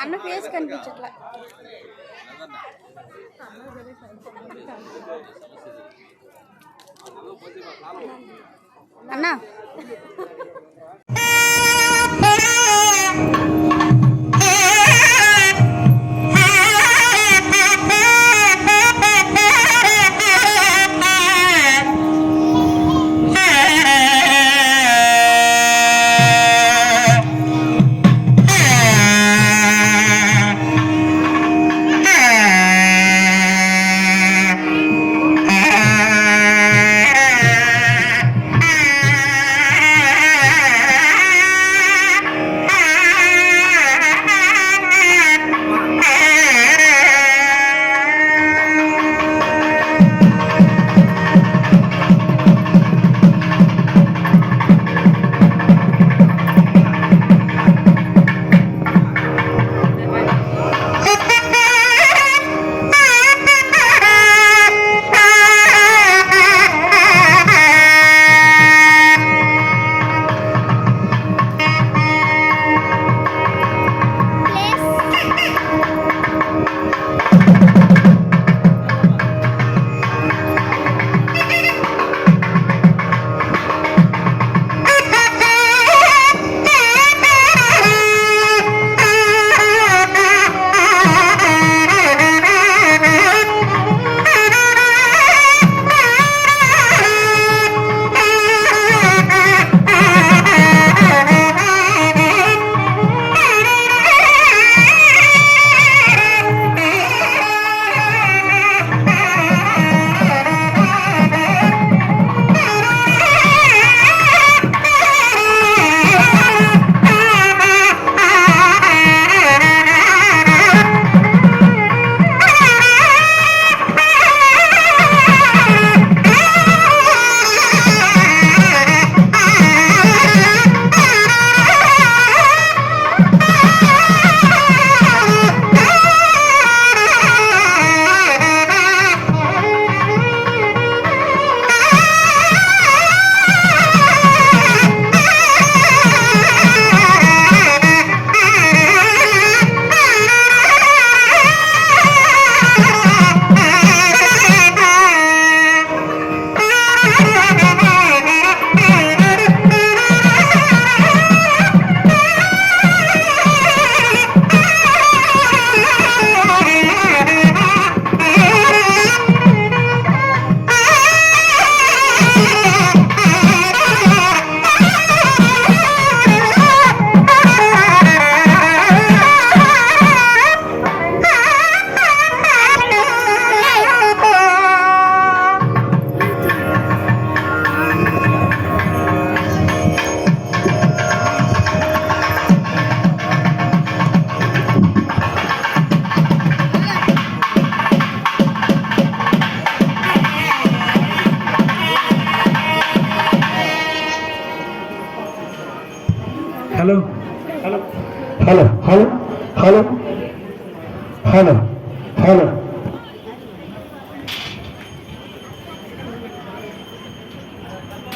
అన్న ఫేస్ కనిపించట్లా. అన్నా.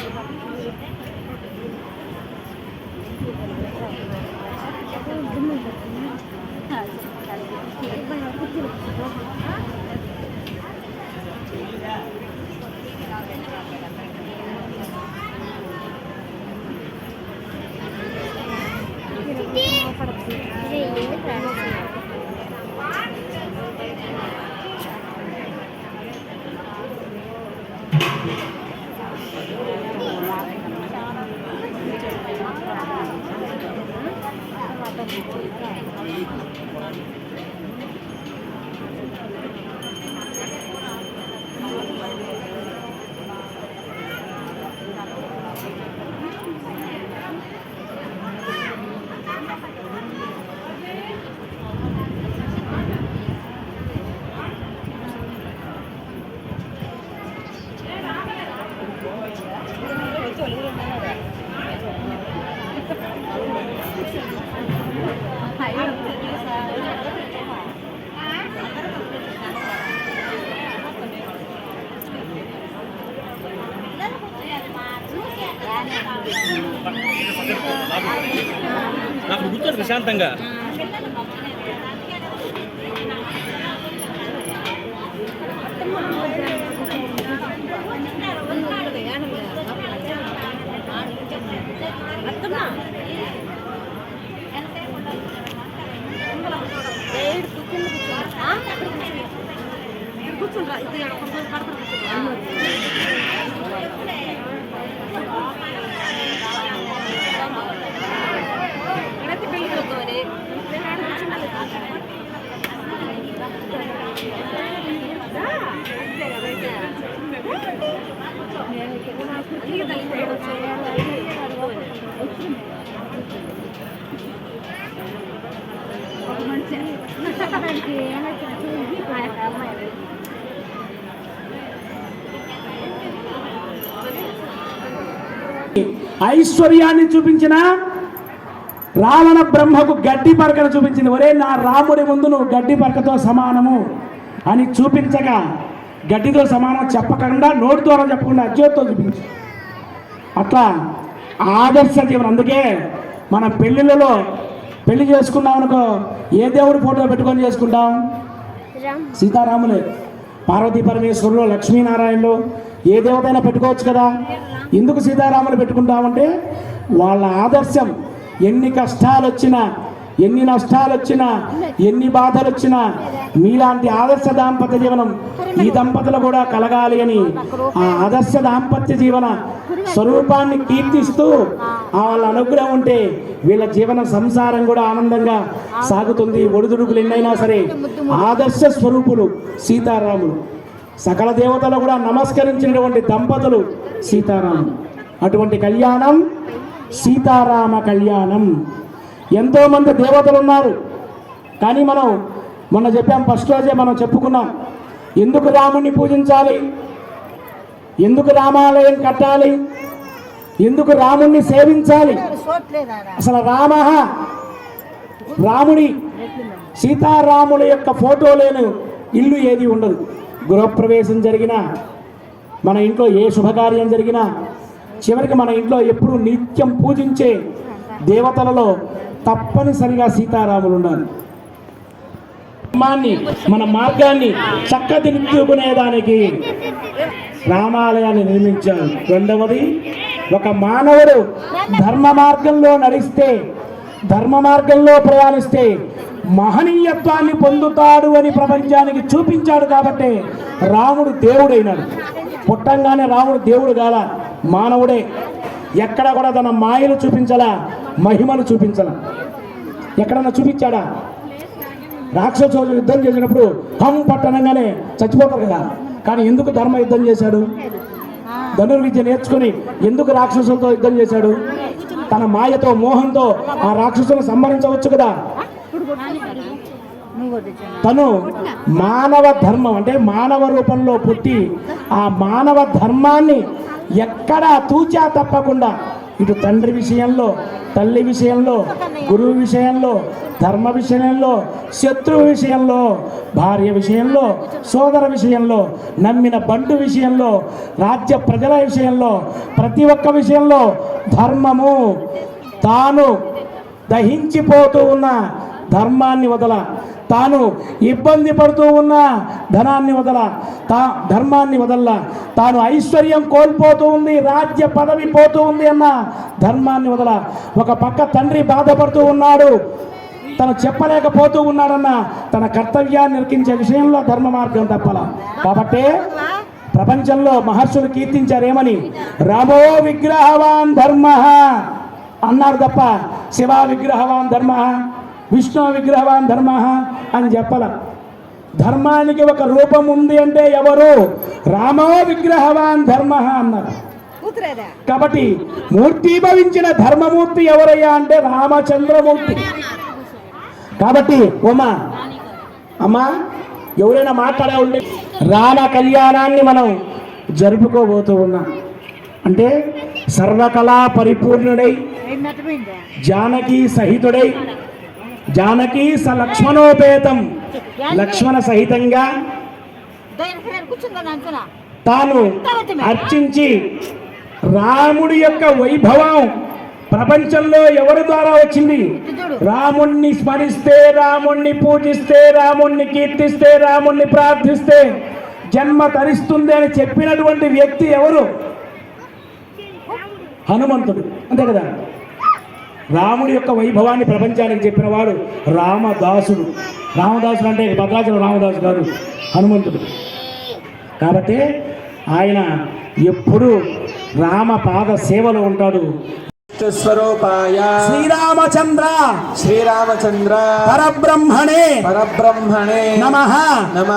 Ha, Bobby. ప్రశాంతంగా కూర్చుంటా ఇది ఐశ్వర్యాన్ని చూపించిన రావణ బ్రహ్మకు గడ్డి పరకను చూపించింది. ఒరే నా రాముడి ముందు నువ్వు గడ్డి పరకతో సమానము అని చూపించగా గడ్డితో సమానం చెప్పకుండా నోటి ద్వారా చెప్పకుండా అజ్యోతితో చూపించు. అట్లా ఆదర్శ జీవనం. అందుకే మన పెళ్ళిళ్ళలో పెళ్ళి చేసుకున్నాం అనుకో ఏ దేవుడి ఫోటో పెట్టుకొని చేసుకుంటాం? సీతారాములే. పార్వతీ పరమేశ్వరులు లక్ష్మీనారాయణలు ఏ దేవతైనా పెట్టుకోవచ్చు కదా? ఎందుకు సీతారాములు పెట్టుకుంటామంటే వాళ్ళ ఆదర్శం ఎన్ని కష్టాలు వచ్చినా ఎన్ని నష్టాలు వచ్చినా ఎన్ని బాధలు వచ్చినా మీలాంటి ఆదర్శ దాంపత్య జీవనం ఈ దంపతులు కూడా కలగాలి అని ఆ ఆదర్శ దాంపత్య జీవన స్వరూపాన్ని కీర్తిస్తూ వాళ్ళ అనుగ్రహం ఉంటే వీళ్ళ జీవన సంసారం కూడా ఆనందంగా సాగుతుంది. ఒడిదుడుకులు ఎన్నైనా సరే ఆదర్శ స్వరూపులు సీతారాములు. సకల దేవతలు కూడా నమస్కరించినటువంటి దంపతులు సీతారాములు. అటువంటి కళ్యాణం సీతారామ కళ్యాణం. ఎంతోమంది దేవతలు ఉన్నారు. కానీ మనం మొన్న చెప్పాం ఫస్ట్ రోజే మనం చెప్పుకున్నాం ఎందుకు రాముణ్ణి పూజించాలి? ఎందుకు రామాలయం కట్టాలి? ఎందుకు రాముణ్ణి సేవించాలి? అసలు రామ రాముడి సీతారాముల యొక్క ఫోటో లేని ఇల్లు ఏది ఉండదు. గృహప్రవేశం జరిగినా మన ఇంట్లో ఏ శుభకార్యం జరిగినా చివరికి మన ఇంట్లో ఎప్పుడు నిత్యం పూజించే దేవతలలో తప్పనిసరిగా సీతారాములు ఉండాలి మన మార్గాన్ని చక్కదిద్దుకునేదానికి రామాలయాన్ని నిర్మించారు. రెండవది ఒక మానవుడు ధర్మ మార్గంలో నడిస్తే ధర్మ మార్గంలో ప్రయాణిస్తే మహనీయత్వాన్ని పొందుతాడు అని ప్రపంచానికి చూపించాడు కాబట్టి రాముడు దేవుడైనాడు. పుట్టంగానే రాముడు దేవుడు కాల మానవుడే. ఎక్కడ కూడా తన మాయలు చూపించలా మహిమను చూపించలా. ఎక్కడన్నా చూపించాడా? రాక్షసులు యుద్ధం చేసినప్పుడు హం పట్టణంగానే చచ్చిపోతారు కదా. కానీ ఎందుకు ధర్మ యుద్ధం చేశాడు? ధనుర్విద్య నేర్చుకుని ఎందుకు రాక్షసులతో యుద్ధం చేశాడు? తన మాయతో మోహంతో ఆ రాక్షసులను సంహరించవచ్చు కదా. తను మానవ ధర్మం అంటే మానవ రూపంలో పుట్టి ఆ మానవ ధర్మాన్ని ఎక్కడా తూచా తప్పకుండా ఇటు తండ్రి విషయంలో తల్లి విషయంలో గురువు విషయంలో ధర్మ విషయంలో శత్రువు విషయంలో భార్య విషయంలో సోదర విషయంలో నమ్మిన బంటు విషయంలో రాజ్య ప్రజల విషయంలో ప్రతి ఒక్క విషయంలో ధర్మము తాను దహించిపోతూ ఉన్న ధర్మాన్ని వదల. తాను ఇబ్బంది పడుతూ ఉన్న ధనాన్ని వదల తా ధర్మాన్ని వదల తాను ఐశ్వర్యం కోల్పోతూ ఉంది రాజ్య పదవి పోతూ ఉంది అన్న ధర్మాన్ని వదల. ఒక పక్క తండ్రి బాధపడుతూ ఉన్నాడు తను చెప్పలేకపోతూ ఉన్నాడన్న తన కర్తవ్యాన్ని నిర్కించే విషయంలో ధర్మ మార్గం తప్పల. కాబట్టి ప్రపంచంలో మహర్షులు కీర్తించారేమని రామో విగ్రహవాన్ ధర్మ అన్నారు తప్ప శివ విగ్రహవాన్ ధర్మ విష్ణు విగ్రహవాన్ ధర్మ అని చెప్పల. ధర్మానికి ఒక రూపం ఉంది అంటే ఎవరు? రామో విగ్రహవాన్ ధర్మ అన్నారు. కాబట్టి మూర్తిభవించిన ధర్మమూర్తి ఎవరయ్యా అంటే రామచంద్రమూర్తి. కాబట్టి ఉమా అమ్మా ఎవరైనా మాట్లాడే ఉంటే రామ కళ్యాణాన్ని మనం జరుపుకోబోతూ ఉన్నాం. అంటే సర్వకళా పరిపూర్ణుడై జానకి సహితుడై జానకి స లక్ష్మణోపేతం లక్ష్మణ సహితంగా తాను అర్చించి రాముడి యొక్క వైభవం ప్రపంచంలో ఎవరి ద్వారా వచ్చింది? రాముణ్ణి స్మరిస్తే రాముణ్ణి పూజిస్తే రాముణ్ణి కీర్తిస్తే రాముణ్ణి ప్రార్థిస్తే జన్మ తరిస్తుంది అని చెప్పినటువంటి వ్యక్తి ఎవరు? హనుమంతుడు. అంతే కదా? రాముడి యొక్క వైభవాన్ని ప్రపంచానికి చెప్పిన వాడు రామదాసుడు. రామదాసుడు అంటే భద్రాచలం రామదాసు గారు హనుమంతుడు. కాబట్టి ఆయన ఎప్పుడు రామ పాద సేవలో ఉంటాడు. శ్రీరామచంద్ర పరబ్రహ్మణే పరబ్రహ్మణే నమ నమ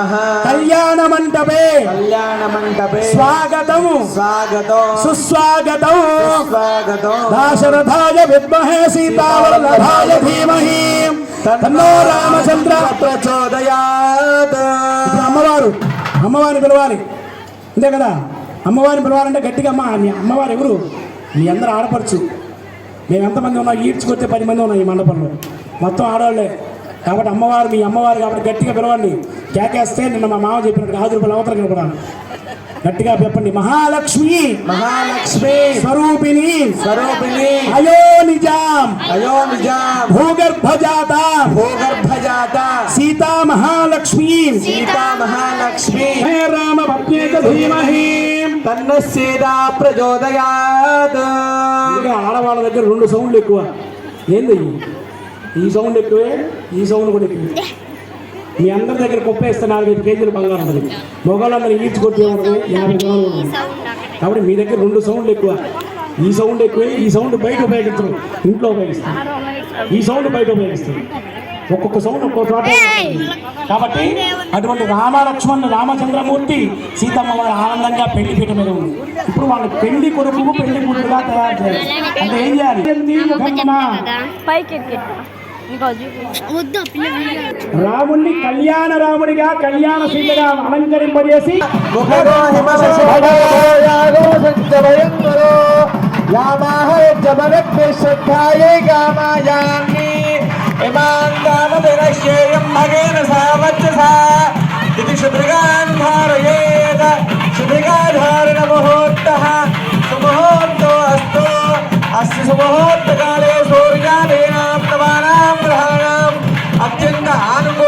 కళ్యాణ మంటపే కళ్యాణ మంటపే స్వాగతం స్వాగతం సుస్వాగతం స్వాగతం దాశరథాయ విద్మహే సీతావల్లభాయ ధీమహి తన్నో రామచంద్ర ప్రచోదయాత్ అమ్మవారు। అమ్మవారిని పిలవాలి. అంతే కదా? అమ్మవారిని పిలవాలంటే గట్టిగా అమ్మ అమ్మవారు ఎవరు? మీ అందరు ఆడపడుచు. మేము ఎంతమంది ఉన్నాం ఈడ్చుకొస్తే పది మంది ఉన్నాం ఈ మండపంలో. మొత్తం ఆడవాళ్ళే. కాబట్టి అమ్మవారు మీ అమ్మవారు కాబట్టి గట్టిగా పిలవండి. కేకేస్తే నిన్న మా మామ చెప్పినట్టు ఆది రూపాయలు అవతల కనపడాలి. గట్టిగా చెప్పండి. మహాలక్ష్మి మహాలక్ష్మి స్వరూపిణి స్వరూపిణి అయో నిజాం అయో నిజాం భూగర్భజాత భూగర్భజాత సీతా మహాలక్ష్మి సీతా మహాలక్ష్మి హే రామ పత్నేక ధీమహి. తన్న సీదా ప్రచోదయాత్. ఆడవాళ్ళ దగ్గర రెండు సౌండ్లు ఎక్కువ. ఏంది? ఈ సౌండ్ ఎక్కువే? ఈ సౌండ్ కూడా ఎక్కువ? మీ అందరి దగ్గర కుప్పేస్తే నాలుగైదు కేజీలు బంగారం ఉంటుంది. మొగాళ్ళందరూ ఈడ్చి ఉంటుంది యాభై గ్రాములు ఉంటుంది. కాబట్టి మీ దగ్గర రెండు సౌండ్లు ఎక్కువ. ఈ సౌండ్ ఎక్కువే ఈ సౌండ్ బయట ఉపయోగిస్తారు. ఇంట్లో ఉపయోగిస్తారు. ఈ సౌండ్ బయట ఉపయోగిస్తారు. ఒక్కొక్క సౌండ్ ఒక్కొక్క చోట. కాబట్టి అటువంటి రామ లక్ష్మణ్ రామచంద్రమూర్తి సీతమ్మ వారి ఆనందంగా పెళ్ళి పీట మీద ఉంది ఇప్పుడు వాళ్ళ పెళ్ళి కొడుకు పెళ్ళి కూతురుగా తయారు చేయాలి. అంటే ఏం చేయాలి? రాముణ్ణి కళ్యాణ రాముడిగా కళ్యాణ సీతగా అలంకరింపజేసి యామాహ జమనగ్ని శ్రద్ధాయే గామాయామి ఇమాం గామవిరశ్యేయం భగేన సావచ్చసా ఇది శుభ్రగాన్ ధారయేత శుభ్రగాధారణ ముహూర్తः. సుముహూర్తో అస్తు. అస్య సుముహూర్తకాలే సూర్యాదీనాం నవానాం గ్రహాణాం. అత్యంత ఆనుకూల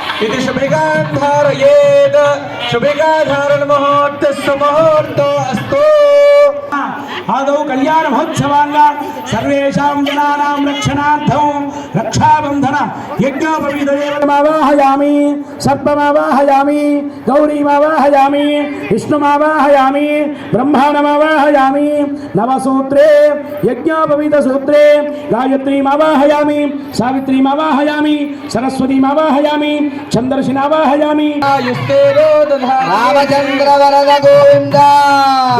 భగేన ఇది శుభిగాన్ ధారయేత్ శుభిగాధారణ ముహూర్తస్సు ముహూర్తో అస్తు ఆదౌ కళ్యాణ మహోత్సవాంగా సర్వేషాం జనానాం రక్షణార్థం రక్షాబంధన యజ్ఞోపవీతదేవతమావాహయామి సర్పమావాహయామి గౌరీమావాహయామి విష్ణుమావాహయామి బ్రహ్మాణమావాహయామి నవసూత్రే యజ్ఞోపవీత సూత్రే గాయత్రీమావాహయామి సావిత్రీమావాహయామి సరస్వతీమావాహయామి చంద్రశినావాహయామి రామచంద్ర వరద గోవింద.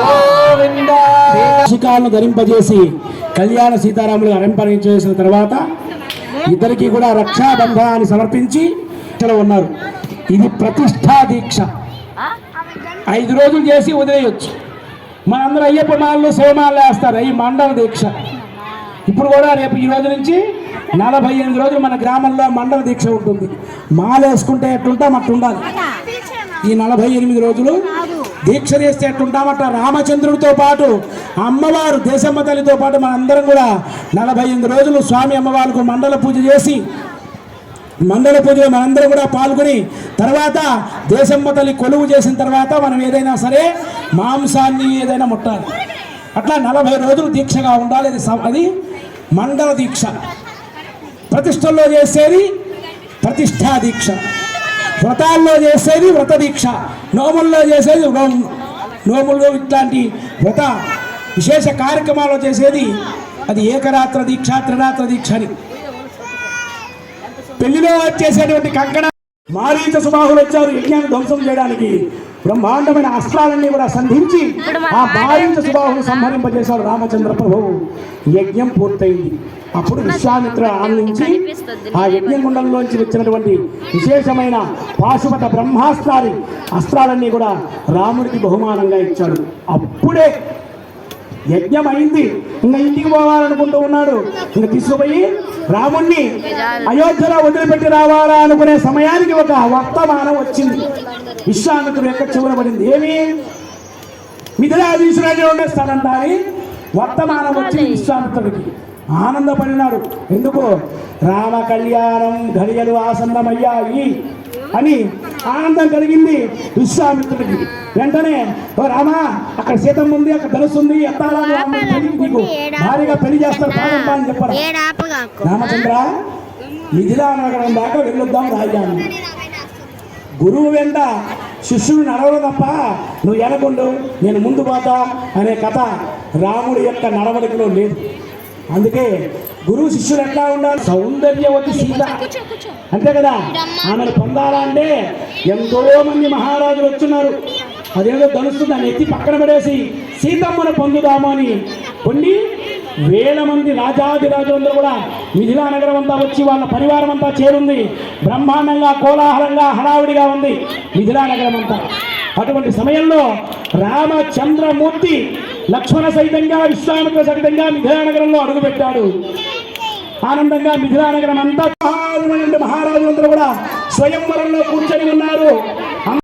గోవింద. శిఖాలను ధరింపజేసి కళ్యాణ సీతారాములు అలంకరించేసిన తర్వాత ఇద్దరికి కూడా రక్షాబంధాన్ని సమర్పించి ఇక్కడ ఉన్నారు. ఇది ప్రతిష్టా దీక్ష. ఐదు రోజులు చేసి వదిలేయొచ్చు. మనందరూ అయ్యప్ప మాలలు శివమాలలు వేస్తారు ఈ మండల దీక్ష. ఇప్పుడు కూడా రేపు ఈ రోజు నుంచి నలభై ఎనిమిది రోజులు మన గ్రామంలో మండల దీక్ష ఉంటుంది. మాల వేసుకుంటే ఎట్లుంటాం ఉండాలి ఈ నలభై ఎనిమిది రోజులు దీక్ష చేస్తే ఎట్లుంటామట రామచంద్రుడితో పాటు అమ్మవారు దేశమ్మ తల్లితో పాటు మనందరం కూడా నలభై ఎనిమిది రోజులు స్వామి అమ్మవారికి మండల పూజ చేసి మండల పూజలో మనందరం కూడా పాల్గొని తర్వాత దేశమ్మ తల్లి కొలువు చేసిన తర్వాత మనం ఏదైనా సరే మాంసాన్ని ఏదైనా ముట్టాలి. అట్లా నలభై రోజులు దీక్షగా ఉండాలి. అది స- అది మండల దీక్ష. ప్రతిష్టల్లో చేసేది ప్రతిష్టా దీక్ష. వ్రతాల్లో చేసేది వ్రత దీక్ష. నోముల్లో చేసేది నోము నోములు ఇట్లాంటి వ్రత విశేష కార్యక్రమాల్లో చేసేది అది ఏకరాత్ర దీక్ష త్రిరాత్ర దీక్ష అని. పెళ్ళిలో వచ్చేసేటువంటి కంకణ మారీత సుబాహులు వచ్చారు యజ్ఞాన్ని ధ్వంసం చేయడానికి. బ్రహ్మాండమైన అస్త్రాలన్నీ కూడా సంధించి ఆ మారీచ సుబాహును సంహరింపజేశాడు రామచంద్ర ప్రభువు యజ్ఞం పూర్తయింది. అప్పుడు విశ్వామిత్ర ఆనందించి ఆ యజ్ఞగుండంలోంచి వచ్చినటువంటి విశేషమైన పాశుపత బ్రహ్మాస్త్రాది అస్త్రాలన్నీ కూడా రాముడికి బహుమానంగా ఇచ్చాడు. అప్పుడే యజ్ఞం అయింది ఇంకా ఇంటికి పోవాలనుకుంటూ ఉన్నాడు. ఇంకా తీసుకుపోయి రాముణ్ణి అయోధ్యలో వదిలిపెట్టి రావాలా అనుకునే సమయానికి ఒక వర్తమానం వచ్చింది. విశ్వామిత్రుడు యొక్క చెవున పడింది. ఏమి? మిథిలాధీశురాజు ఉండేస్తాడంట అని వర్తమానం వచ్చింది విశ్వామిత్రుడికి. ఆనందపడినాడు. ఎందుకు? రామ కళ్యాణం ఘడియలు ఆసన్నమయ్యాయి అని ఆనందం కలిగింది విశ్వామిత్రుడికి. వెంటనే ఓ రామా అక్కడ సీతమ్మ ఉంది అక్కడ ధనుసు ఉంది నీకు. భారీగా పెళ్ళి చేస్తారు అని చెప్పారు? రామచంద్ర మిథిలా నగరం దాకా వెళ్ళొద్దాం రాజ్యాన్ని గురువు వెంట శిష్యుడు నడవడు తప్ప నువ్వు ఎనకుండు నేను ముందు పోతా అనే కథ రాముడి యొక్క నడవడికలో లేదు. అందుకే గురువు శిష్యుడు ఎట్లా ఉండాలి? సౌందర్యవతి సీత. అంతే కదా? ఆమెను పొందాలంటే ఎంతో మంది మహారాజులు వచ్చున్నారు. అదేదో ధనుస్తు దాన్ని ఎత్తి పక్కన పడేసి సీతమ్మను పొందుదాము అని. పొంది వేల మంది రాజాదిరాజులందరూ కూడా మిథిలా నగరం అంతా వచ్చి వాళ్ళ పరివారం అంతా చేరుంది. బ్రహ్మాండంగా కోలాహలంగా హడావిడిగా ఉంది మిథిలా నగరం అంతా. అటువంటి సమయంలో రామచంద్రమూర్తి లక్ష్మణ సహితంగా విశ్వామిత్ర సహితంగా మిథిలా నగరంలో అడుగుపెట్టాడు. ఆనందంగా మిథిలా నగరం అంతా మహారాజులందరూ కూడా స్వయంవరంలో కూర్చొని ఉన్నారు.